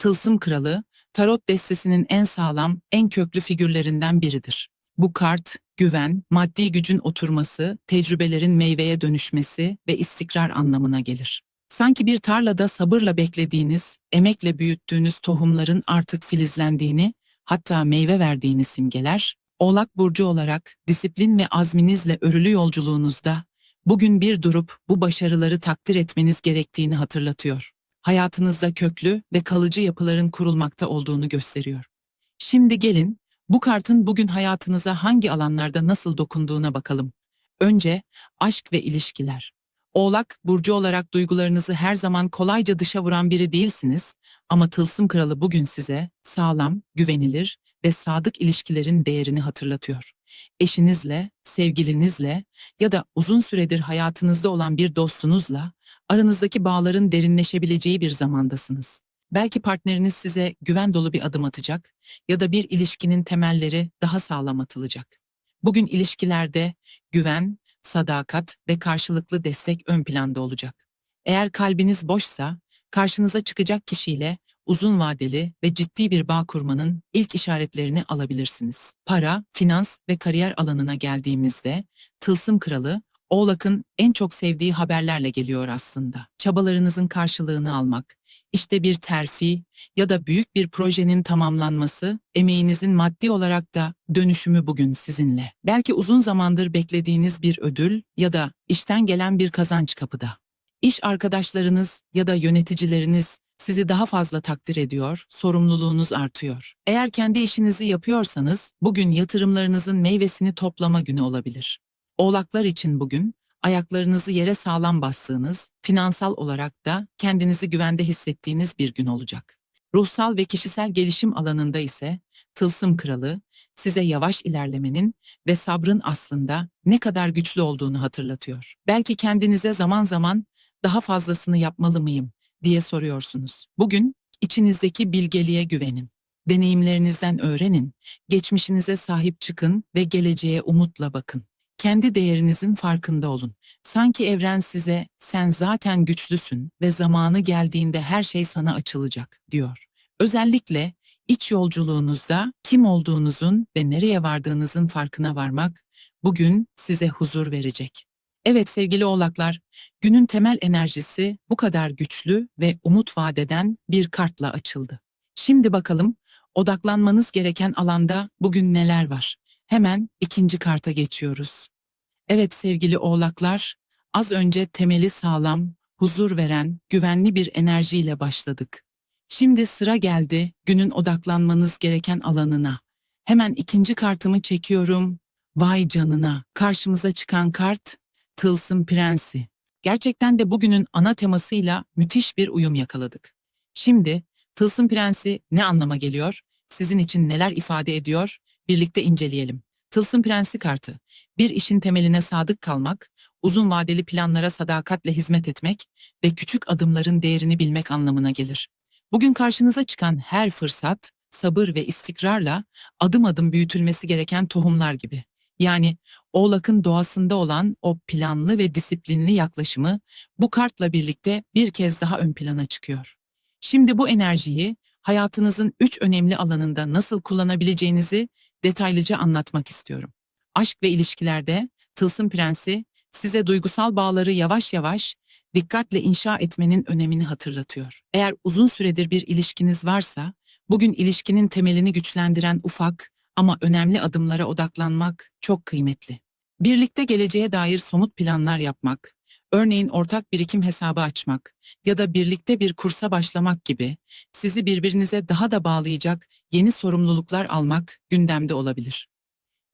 Tılsım Kralı, tarot destesinin en sağlam, en köklü figürlerinden biridir. Bu kart, güven, maddi gücün oturması, tecrübelerin meyveye dönüşmesi ve istikrar anlamına gelir. Sanki bir tarlada sabırla beklediğiniz, emekle büyüttüğünüz tohumların artık filizlendiğini, hatta meyve verdiğini simgeler, Oğlak Burcu olarak disiplin ve azminizle örülü yolculuğunuzda, bugün bir durup bu başarıları takdir etmeniz gerektiğini hatırlatıyor. Hayatınızda köklü ve kalıcı yapıların kurulmakta olduğunu gösteriyor. Şimdi gelin, bu kartın bugün hayatınıza hangi alanlarda nasıl dokunduğuna bakalım. Önce aşk ve ilişkiler. Oğlak burcu olarak duygularınızı her zaman kolayca dışa vuran biri değilsiniz ama Tılsım Kralı bugün size sağlam, güvenilir ve sadık ilişkilerin değerini hatırlatıyor. Eşinizle, sevgilinizle ya da uzun süredir hayatınızda olan bir dostunuzla aranızdaki bağların derinleşebileceği bir zamandasınız. Belki partneriniz size güven dolu bir adım atacak ya da bir ilişkinin temelleri daha sağlam atılacak. Bugün ilişkilerde güven, sadakat ve karşılıklı destek ön planda olacak. Eğer kalbiniz boşsa, karşınıza çıkacak kişiyle uzun vadeli ve ciddi bir bağ kurmanın ilk işaretlerini alabilirsiniz. Para, finans ve kariyer alanına geldiğimizde, Tılsım Kralı, Oğlak'ın en çok sevdiği haberlerle geliyor aslında. Çabalarınızın karşılığını almak, işte bir terfi ya da büyük bir projenin tamamlanması, emeğinizin maddi olarak da dönüşümü bugün sizinle. Belki uzun zamandır beklediğiniz bir ödül ya da işten gelen bir kazanç kapıda. İş arkadaşlarınız ya da yöneticileriniz sizi daha fazla takdir ediyor, sorumluluğunuz artıyor. Eğer kendi işinizi yapıyorsanız, bugün yatırımlarınızın meyvesini toplama günü olabilir. Oğlaklar için bugün, ayaklarınızı yere sağlam bastığınız, finansal olarak da kendinizi güvende hissettiğiniz bir gün olacak. Ruhsal ve kişisel gelişim alanında ise Tılsım Kralı size yavaş ilerlemenin ve sabrın aslında ne kadar güçlü olduğunu hatırlatıyor. Belki kendinize zaman zaman daha fazlasını yapmalı mıyım diye soruyorsunuz. Bugün içinizdeki bilgeliğe güvenin. Deneyimlerinizden öğrenin, geçmişinize sahip çıkın ve geleceğe umutla bakın. Kendi değerinizin farkında olun. Sanki evren size sen zaten güçlüsün ve zamanı geldiğinde her şey sana açılacak diyor. Özellikle iç yolculuğunuzda kim olduğunuzun ve nereye vardığınızın farkına varmak bugün size huzur verecek. Evet sevgili oğlaklar, günün temel enerjisi bu kadar güçlü ve umut vadeden bir kartla açıldı. Şimdi bakalım odaklanmanız gereken alanda bugün neler var? Hemen ikinci karta geçiyoruz. Evet sevgili oğlaklar, az önce temeli sağlam, huzur veren, güvenli bir enerjiyle başladık. Şimdi sıra geldi günün odaklanmanız gereken alanına. Hemen ikinci kartımı çekiyorum. Vay canına, karşımıza çıkan kart Tılsım Prensi. Gerçekten de bugünün ana temasıyla müthiş bir uyum yakaladık. Şimdi Tılsım Prensi ne anlama geliyor? Sizin için neler ifade ediyor? Birlikte inceleyelim. Tılsım Prensi kartı. Bir işin temeline sadık kalmak, uzun vadeli planlara sadakatle hizmet etmek ve küçük adımların değerini bilmek anlamına gelir. Bugün karşınıza çıkan her fırsat, sabır ve istikrarla adım adım büyütülmesi gereken tohumlar gibi. Yani Oğlak'ın doğasında olan o planlı ve disiplinli yaklaşımı bu kartla birlikte bir kez daha ön plana çıkıyor. Şimdi bu enerjiyi hayatınızın üç önemli alanında nasıl kullanabileceğinizi detaylıca anlatmak istiyorum. Aşk ve ilişkilerde Tılsım Prensi size duygusal bağları yavaş yavaş dikkatle inşa etmenin önemini hatırlatıyor. Eğer uzun süredir bir ilişkiniz varsa, bugün ilişkinin temelini güçlendiren ufak ama önemli adımlara odaklanmak çok kıymetli. Birlikte geleceğe dair somut planlar yapmak, örneğin ortak birikim hesabı açmak ya da birlikte bir kursa başlamak gibi sizi birbirinize daha da bağlayacak yeni sorumluluklar almak gündemde olabilir.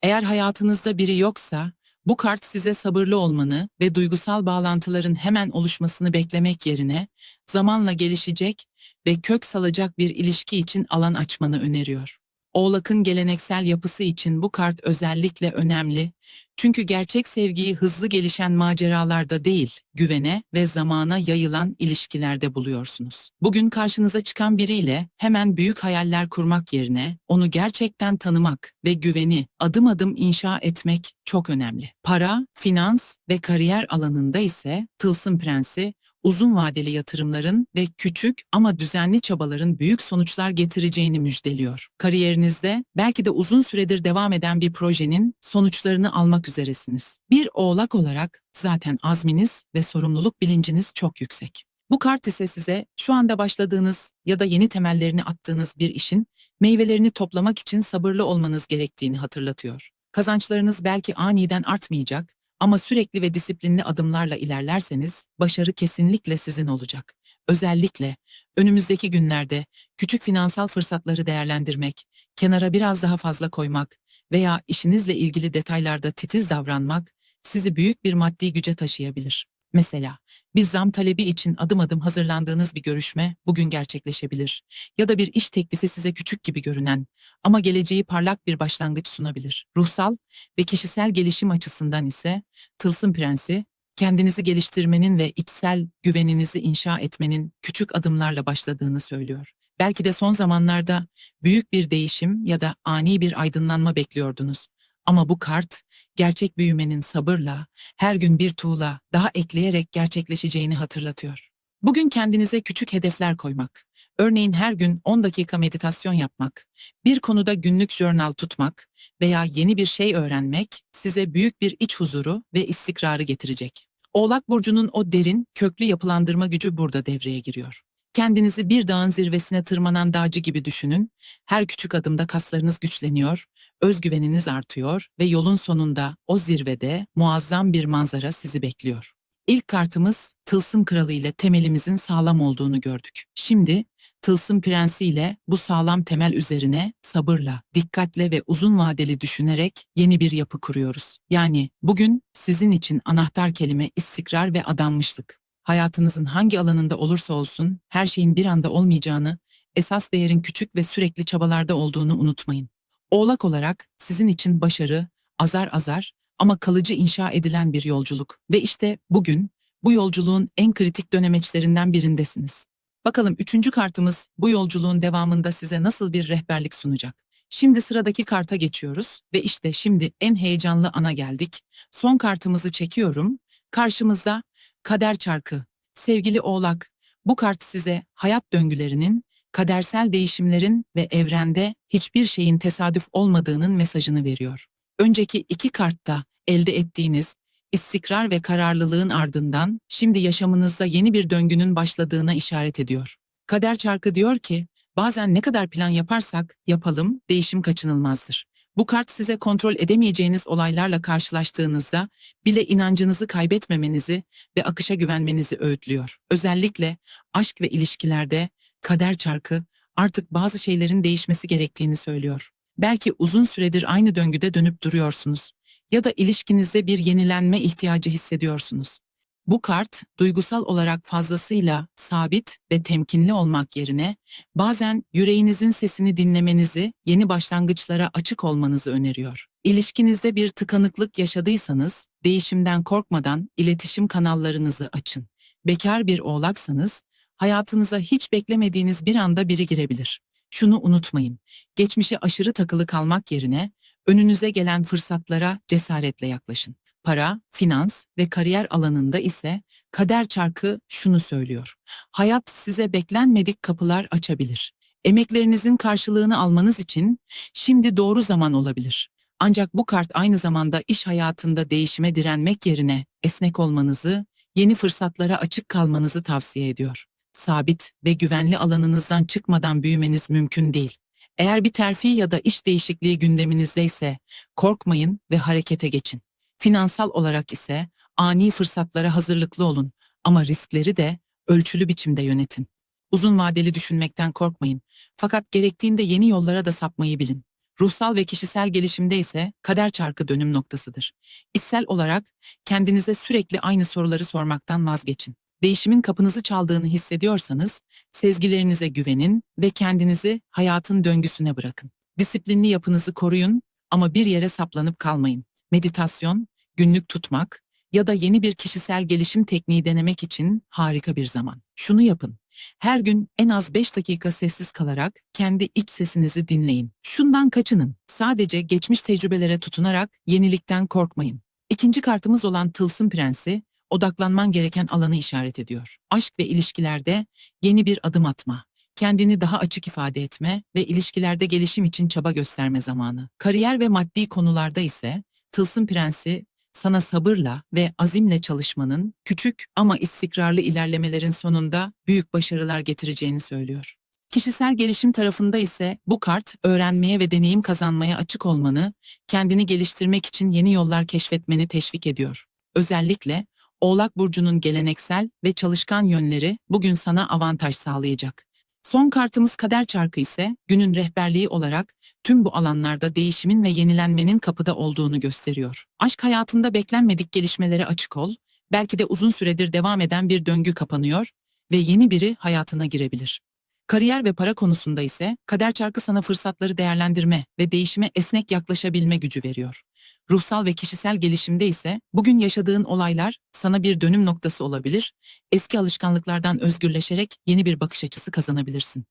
Eğer hayatınızda biri yoksa, bu kart size sabırlı olmanı ve duygusal bağlantıların hemen oluşmasını beklemek yerine zamanla gelişecek ve kök salacak bir ilişki için alan açmanı öneriyor. Oğlak'ın geleneksel yapısı için bu kart özellikle önemli. Çünkü gerçek sevgiyi hızlı gelişen maceralarda değil, güvene ve zamana yayılan ilişkilerde buluyorsunuz. Bugün karşınıza çıkan biriyle hemen büyük hayaller kurmak yerine onu gerçekten tanımak ve güveni adım adım inşa etmek çok önemli. Para, finans ve kariyer alanında ise Tılsım Prensi uzun vadeli yatırımların ve küçük ama düzenli çabaların büyük sonuçlar getireceğini müjdeliyor. Kariyerinizde belki de uzun süredir devam eden bir projenin sonuçlarını almak üzeresiniz. Bir oğlak olarak zaten azminiz ve sorumluluk bilinciniz çok yüksek. Bu kart ise size şu anda başladığınız ya da yeni temellerini attığınız bir işin meyvelerini toplamak için sabırlı olmanız gerektiğini hatırlatıyor. Kazançlarınız belki aniden artmayacak ama sürekli ve disiplinli adımlarla ilerlerseniz başarı kesinlikle sizin olacak. Özellikle önümüzdeki günlerde küçük finansal fırsatları değerlendirmek, kenara biraz daha fazla koymak veya işinizle ilgili detaylarda titiz davranmak sizi büyük bir maddi güce taşıyabilir. Mesela bir zam talebi için adım adım hazırlandığınız bir görüşme bugün gerçekleşebilir. Ya da bir iş teklifi size küçük gibi görünen ama geleceği parlak bir başlangıç sunabilir. Ruhsal ve kişisel gelişim açısından ise Tılsım Prensi, kendinizi geliştirmenin ve içsel güveninizi inşa etmenin küçük adımlarla başladığını söylüyor. Belki de son zamanlarda büyük bir değişim ya da ani bir aydınlanma bekliyordunuz. Ama bu kart gerçek büyümenin sabırla, her gün bir tuğla daha ekleyerek gerçekleşeceğini hatırlatıyor. Bugün kendinize küçük hedefler koymak, örneğin her gün 10 dakika meditasyon yapmak, bir konuda günlük journal tutmak veya yeni bir şey öğrenmek size büyük bir iç huzuru ve istikrarı getirecek. Oğlak burcunun o derin, köklü yapılandırma gücü burada devreye giriyor. Kendinizi bir dağın zirvesine tırmanan dağcı gibi düşünün. Her küçük adımda kaslarınız güçleniyor, özgüveniniz artıyor ve yolun sonunda o zirvede muazzam bir manzara sizi bekliyor. İlk kartımız Tılsım Kralı ile temelimizin sağlam olduğunu gördük. Şimdi Tılsım Prensi ile bu sağlam temel üzerine sabırla, dikkatle ve uzun vadeli düşünerek yeni bir yapı kuruyoruz. Yani bugün sizin için anahtar kelime istikrar ve adanmışlık. Hayatınızın hangi alanında olursa olsun her şeyin bir anda olmayacağını, esas değerin küçük ve sürekli çabalarda olduğunu unutmayın. Oğlak olarak sizin için başarı, azar azar ama kalıcı inşa edilen bir yolculuk. Ve işte bugün bu yolculuğun en kritik dönemeçlerinden birindesiniz. Bakalım üçüncü kartımız bu yolculuğun devamında size nasıl bir rehberlik sunacak? Şimdi sıradaki karta geçiyoruz ve işte şimdi en heyecanlı ana geldik. Son kartımızı çekiyorum. Karşımızda kader çarkı. Sevgili Oğlak, bu kart size hayat döngülerinin, kadersel değişimlerin ve evrende hiçbir şeyin tesadüf olmadığının mesajını veriyor. Önceki iki kartta elde ettiğiniz istikrar ve kararlılığın ardından şimdi yaşamınızda yeni bir döngünün başladığına işaret ediyor. Kader çarkı diyor ki, bazen ne kadar plan yaparsak yapalım, değişim kaçınılmazdır. Bu kart size kontrol edemeyeceğiniz olaylarla karşılaştığınızda bile inancınızı kaybetmemenizi ve akışa güvenmenizi öğütlüyor. Özellikle aşk ve ilişkilerde kader çarkı artık bazı şeylerin değişmesi gerektiğini söylüyor. Belki uzun süredir aynı döngüde dönüp duruyorsunuz ya da ilişkinizde bir yenilenme ihtiyacı hissediyorsunuz. Bu kart duygusal olarak fazlasıyla sabit ve temkinli olmak yerine bazen yüreğinizin sesini dinlemenizi, yeni başlangıçlara açık olmanızı öneriyor. İlişkinizde bir tıkanıklık yaşadıysanız değişimden korkmadan iletişim kanallarınızı açın. Bekar bir oğlaksanız hayatınıza hiç beklemediğiniz bir anda biri girebilir. Şunu unutmayın. Geçmişe aşırı takılı kalmak yerine önünüze gelen fırsatlara cesaretle yaklaşın. Para, finans ve kariyer alanında ise kader çarkı şunu söylüyor. Hayat size beklenmedik kapılar açabilir. Emeklerinizin karşılığını almanız için şimdi doğru zaman olabilir. Ancak bu kart aynı zamanda iş hayatında değişime direnmek yerine esnek olmanızı, yeni fırsatlara açık kalmanızı tavsiye ediyor. Sabit ve güvenli alanınızdan çıkmadan büyümeniz mümkün değil. Eğer bir terfi ya da iş değişikliği gündeminizdeyse korkmayın ve harekete geçin. Finansal olarak ise ani fırsatlara hazırlıklı olun ama riskleri de ölçülü biçimde yönetin. Uzun vadeli düşünmekten korkmayın. Fakat gerektiğinde yeni yollara da sapmayı bilin. Ruhsal ve kişisel gelişimde ise kader çarkı dönüm noktasıdır. İçsel olarak kendinize sürekli aynı soruları sormaktan vazgeçin. Değişimin kapınızı çaldığını hissediyorsanız sezgilerinize güvenin ve kendinizi hayatın döngüsüne bırakın. Disiplinli yapınızı koruyun ama bir yere saplanıp kalmayın meditasyon, günlük tutmak ya da yeni bir kişisel gelişim tekniği denemek için harika bir zaman. Şunu yapın. Her gün en az 5 dakika sessiz kalarak kendi iç sesinizi dinleyin. Şundan kaçının. Sadece geçmiş tecrübelere tutunarak yenilikten korkmayın. İkinci kartımız olan Tılsım Prensi, odaklanman gereken alanı işaret ediyor. Aşk ve ilişkilerde yeni bir adım atma, kendini daha açık ifade etme ve ilişkilerde gelişim için çaba gösterme zamanı. Kariyer ve maddi konularda ise Tılsım Prensi sana sabırla ve azimle çalışmanın küçük ama istikrarlı ilerlemelerin sonunda büyük başarılar getireceğini söylüyor. Kişisel gelişim tarafında ise bu kart öğrenmeye ve deneyim kazanmaya açık olmanı, kendini geliştirmek için yeni yollar keşfetmeni teşvik ediyor. Özellikle Oğlak burcunun geleneksel ve çalışkan yönleri bugün sana avantaj sağlayacak. Son kartımız kader çarkı ise günün rehberliği olarak tüm bu alanlarda değişimin ve yenilenmenin kapıda olduğunu gösteriyor. Aşk hayatında beklenmedik gelişmelere açık ol, belki de uzun süredir devam eden bir döngü kapanıyor ve yeni biri hayatına girebilir. Kariyer ve para konusunda ise kader çarkı sana fırsatları değerlendirme ve değişime esnek yaklaşabilme gücü veriyor. Ruhsal ve kişisel gelişimde ise bugün yaşadığın olaylar sana bir dönüm noktası olabilir, eski alışkanlıklardan özgürleşerek yeni bir bakış açısı kazanabilirsin.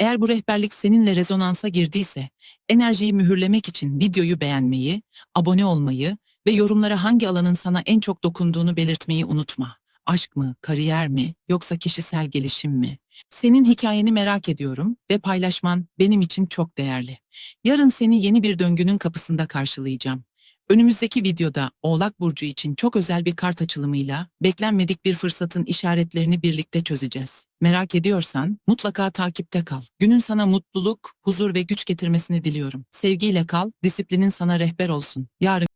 Eğer bu rehberlik seninle rezonansa girdiyse, enerjiyi mühürlemek için videoyu beğenmeyi, abone olmayı ve yorumlara hangi alanın sana en çok dokunduğunu belirtmeyi unutma. Aşk mı, kariyer mi, yoksa kişisel gelişim mi? Senin hikayeni merak ediyorum ve paylaşman benim için çok değerli. Yarın seni yeni bir döngünün kapısında karşılayacağım. Önümüzdeki videoda Oğlak Burcu için çok özel bir kart açılımıyla beklenmedik bir fırsatın işaretlerini birlikte çözeceğiz. Merak ediyorsan mutlaka takipte kal. Günün sana mutluluk, huzur ve güç getirmesini diliyorum. Sevgiyle kal, disiplinin sana rehber olsun. Yarın